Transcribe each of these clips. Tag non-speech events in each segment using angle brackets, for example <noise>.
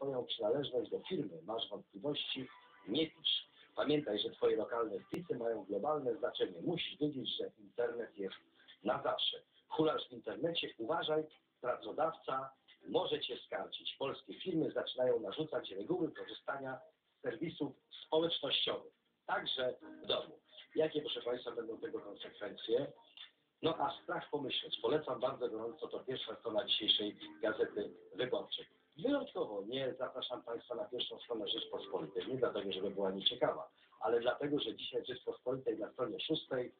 swoją przynależność do firmy masz wątpliwości, nie pisz. Pamiętaj, że twoje lokalne wpisy mają globalne znaczenie. Musisz wiedzieć, że internet jest na zawsze. Hulasz w internecie, uważaj, pracodawca może cię skarcić. Polskie firmy zaczynają narzucać reguły korzystania z serwisów społecznościowych, także w domu. Jakie, proszę Państwa, będą tego konsekwencje? No a strach pomyśleć. Polecam bardzo gorąco, to pierwsza strona dzisiejszej Gazety Wyborczej. Wyjątkowo nie zapraszam Państwa na pierwszą stronę Rzeczpospolitej, nie dlatego, żeby była nieciekawa, ale dlatego, że dzisiaj Rzeczpospolitej na stronie szóstej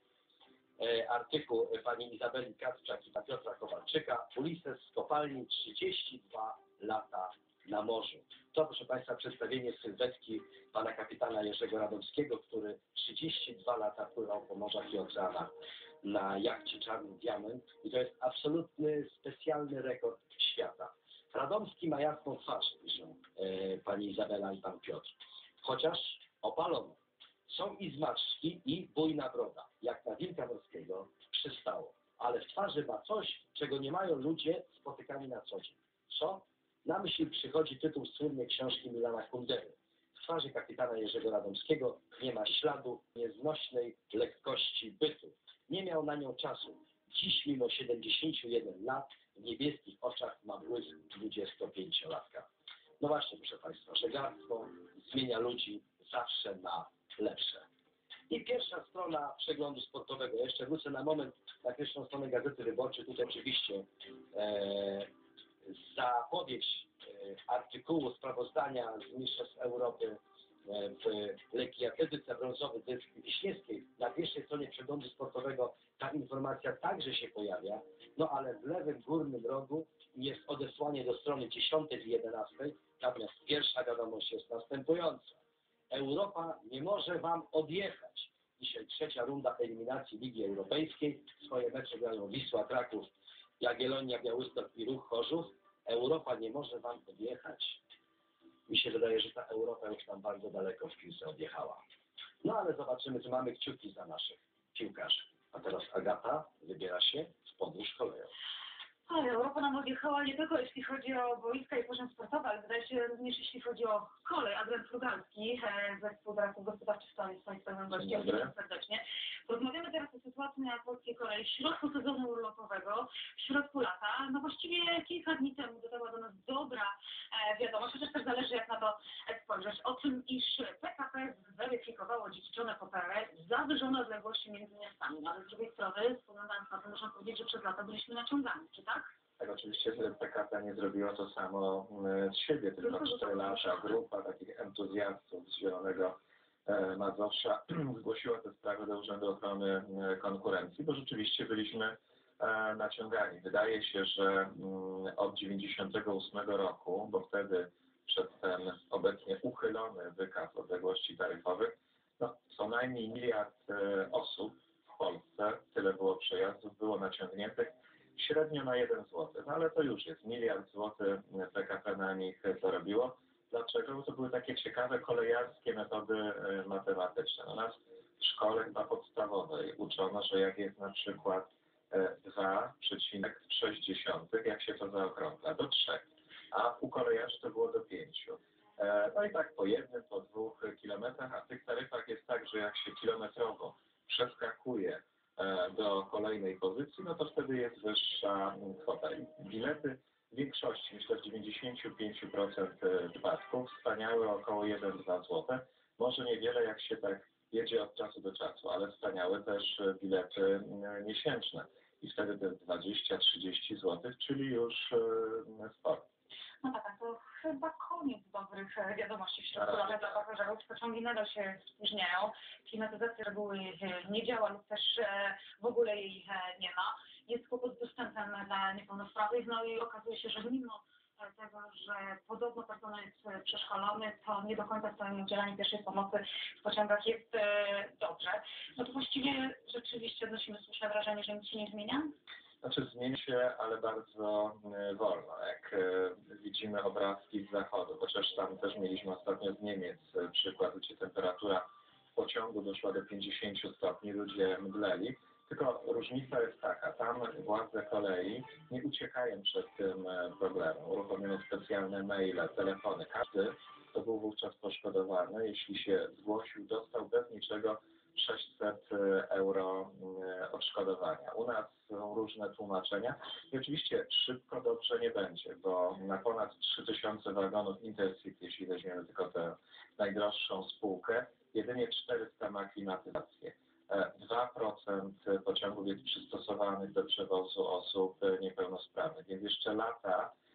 e, artykuł pani Izabeli Kacprzak i pana Piotra Kowalczyka Ulises z kopalni 32 lata na morzu. To, proszę Państwa, przedstawienie sylwetki pana kapitana Jerzego Radomskiego, który 32 lata pływał po morzach i oceanach na jachcie Czarny Diament i to jest absolutny, specjalny rekord świata. Radomski ma jasną twarz, piszą e, pani Izabela i pan Piotr. Chociaż opalono. Są i zmarszczki, i bujna broda, jak na wilka morskiego przystało. Ale w twarzy ma coś, czego nie mają ludzie spotykani na co dzień. Co? Na myśl przychodzi tytuł słynnej książki Milana Kundery. W twarzy kapitana Jerzego Radomskiego nie ma śladu nieznośnej lekkości bytu. Nie miał na nią czasu. Dziś, mimo 71 lat, niebieskich oczach ma błysk 25-latka. No właśnie, proszę Państwa, żeglarstwo zmienia ludzi zawsze na lepsze. I pierwsza strona przeglądu sportowego. Jeszcze wrócę na moment na pierwszą stronę Gazety Wyborczej. Tutaj oczywiście e, zapowiedź e, artykułu sprawozdania z Mistrzostw Europy w lekkiej atletyce brązowy dysk Wiśniewskiej. Na pierwszej stronie przeglądu sportowego ta informacja także się pojawia, no ale w lewym górnym rogu jest odesłanie do strony 10 i 11, natomiast pierwsza wiadomość jest następująca. Europa nie może Wam odjechać. Dzisiaj trzecia runda eliminacji Ligi Europejskiej. Swoje mecze grają Wisła, Kraków, Jagiellonia, Białystok i Ruch Chorzów. Europa nie może Wam odjechać. Mi się wydaje, że ta Europa już tam bardzo daleko w piłce odjechała. No ale zobaczymy, czy mamy kciuki za naszych piłkarzy. A teraz Agata wybiera się w podróż koleją. Ale Europa nam odjechała nie tylko jeśli chodzi o boiska i poziom sportowy, ale wydaje się również jeśli chodzi o kolej. Adrian Frugalski, e, zespół doradztw gospodarczych to jest Państwa gościem. Serdecznie. Porozmawiamy teraz o sytuacji na polskiej kolei w środku sezonu urlopowego, w środku lata. No właściwie kilka dni temu dotarła do nas dobra e, wiadomość, chociaż też zależy jak na to spojrzeć, o tym, iż PKP zweryfikowało dziedziczone poprawę zawyżone odległości między miastami. No, ale z drugiej strony, spoglądając na to, muszę powiedzieć, że przez lata byliśmy naciągani, czy tak? Tak, oczywiście że PKP nie zrobiło to samo e, z siebie, tylko Tylko, że 4 to lata. zgłoszono. Grupa takich entuzjastów z Zielonego e, Mazowsza <clears throat> zgłosiła tę sprawę do Urzędu Ochrony e, Konkurencji, bo rzeczywiście byliśmy naciągani. Wydaje się, że mm, od 98 roku, bo wtedy przez ten obecnie uchylony wykaz odległości taryfowych, no, co najmniej miliard e, osób w Polsce, tyle było przejazdów, było naciągniętych średnio na 1 zł. No ale to już jest miliard złotych PKP na nich zarobiło. Dlaczego? Bo to były takie ciekawe kolejarskie metody e, matematyczne. No nas w szkole chyba podstawowej uczono, że jak jest na przykład e, 2,6, jak się to zaokrągla, do 3, a u kolejarzy było do 5. E, No i tak po jednym, po dwóch kilometrach, a w tych taryfach jest tak, że jak się kilometrowo przeskakuje e, do kolejnej pozycji, no to wtedy jest wyższa kwota. Bilety w większości, myślę w 95% przypadków, staniały około 1-2 zł. Może niewiele jak się tak jedzie od czasu do czasu, ale staniały też e, bilety miesięczne. I wtedy te 20-30 zł, czyli już sporo. No tak, to chyba koniec dobrych e, wiadomości lata dla pasażerów. Pociągi nadal się spóźniają. Klimatyzacja reguły e, nie działa lub też e, w ogóle jej nie ma. Jest kłopot z dostępem dla niepełnosprawnych. No i okazuje się, że mimo tego, że podobno personel jest przeszkolony, to nie do końca w tym udzielaniu pierwszej pomocy w pociągach jest dobrze. No to właściwie rzeczywiście odnosimy słuszne wrażenie, że nic się nie zmienia. Znaczy zmieni się, ale bardzo e, wolno. Jak e, widzimy obrazki z zachodu, chociaż tam też mieliśmy ostatnio z Niemiec e, przykład, gdzie temperatura w pociągu doszła do 50 stopni, ludzie mdleli, Tylko różnica jest taka, tam władze kolei nie uciekają przed tym problemem. Uruchomiono specjalne maile, telefony. Każdy, kto był wówczas poszkodowany, jeśli się zgłosił, dostał bez niczego 600 euro e, odszkodowania. U nas są różne tłumaczenia i oczywiście szybko dobrze nie będzie, bo na ponad 3000 wagonów Intercity, jeśli weźmiemy tylko tę najdroższą spółkę, jedynie 400 ma klimatyzację. E, 2% pociągów jest przystosowanych do przewozu osób e, niepełnosprawnych, więc jeszcze lata e,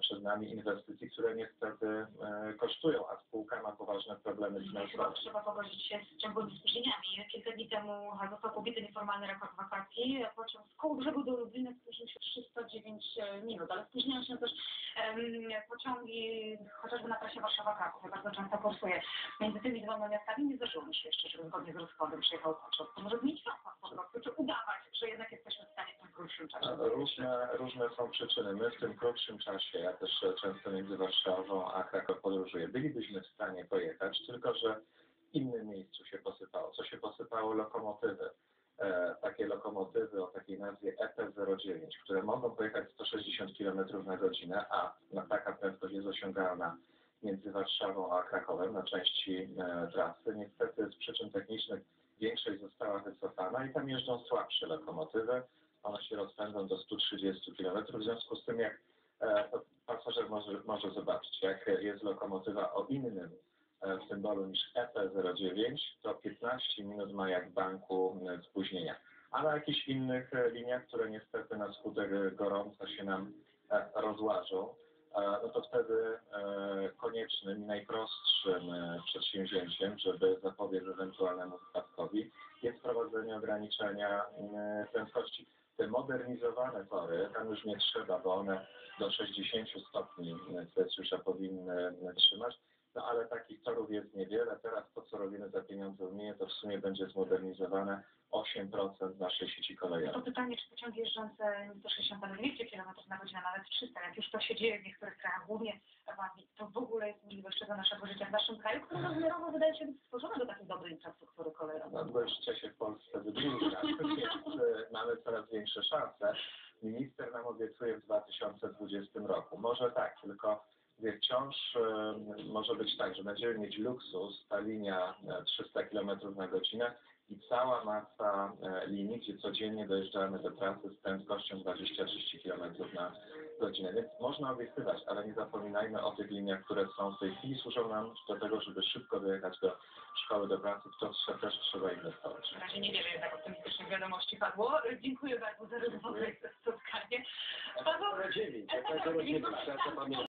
przed nami inwestycji, które niestety e, kosztują, a spółka ma poważne problemy Chyba finansowe. trzeba pogodzić się z ciągłymi spóźnieniami. Kilka dni temu został pobity nieformalny rekord wakacji. Pociąg z Kołbrzegu do Lublina spóźnił się 309 minut, ale spóźniają się też pociągi chociażby na trasie Warszawa-Kraków. Bardzo często kursuję między tymi dwoma miastami. Nie zdarzyło mi się jeszcze, żeby zgodnie z rozkładem przyjechał pociąg. To może zmienić rozkład po prostu, czy udawać, że jednak jesteśmy w stanie w tym krótszym czasie. Różne, różne są przyczyny. My w tym krótszym czasie, ja też często między Warszawą a Kraków podróżuję, bylibyśmy w stanie pojechać, tylko że w innym miejscu się posypało. Co się posypało? Lokomotywy. E, takie lokomotywy o takiej nazwie EP09, które mogą pojechać 160 km na godzinę, a na taka prędkość jest osiągalna między Warszawą a Krakowem na części e, trasy. Niestety z przyczyn technicznych większość została wycofana i tam jeżdżą słabsze lokomotywy one się rozpędzą do 130 km, w związku z tym jak pasażer może, może zobaczyć, jak jest lokomotywa o innym e, symbolu niż EP09, to 15 minut ma jak banku e, spóźnienia. A na jakichś innych e, liniach, które niestety na skutek e, gorąca się nam e, rozłażą, e, no to wtedy e, koniecznym i najprostszym e, przedsięwzięciem, żeby zapobiec ewentualnemu wypadkowi, jest wprowadzenie ograniczenia e, prędkości te modernizowane tory, tam już nie trzeba, bo one do 60 stopni Celsjusza powinny trzymać, no ale takich torów jest niewiele. Teraz to, co robimy za pieniądze Unii, to w sumie będzie zmodernizowane 8% naszej sieci To kolejowej. pytanie, czy pociągi jeżdżące 160 ale 200 km na godzinę, nawet 300, jak już to się dzieje w niektórych krajach, głównie w to w ogóle jest możliwość do naszego życia w naszym kraju, który <laughs> rozmiarowo wydaje się być stworzony do takiej dobrej infrastruktury kolejowej. No, bo życie się w Polsce wydłuża, więc e, mamy coraz większe szanse. Minister nam obiecuje w 2020 roku. Może tak, tylko wciąż e, może być tak, że będziemy mieć luksus, ta linia e, 300 km na godzinę i cała masa e, linii, gdzie codziennie dojeżdżamy do pracy z prędkością 20-30 km na godzinę. Więc można obiecywać, ale nie zapominajmy o tych liniach, które są w tej chwili, służą nam do tego, żeby szybko dojechać do szkoły, do pracy, w to też trzeba inwestować. Na razie nie wiemy, jak optymistycznych wiadomości padło. Dziękuję bardzo za rozmowę i za spotkanie. Paweł, EP09, EP09, trzeba to pamiętać.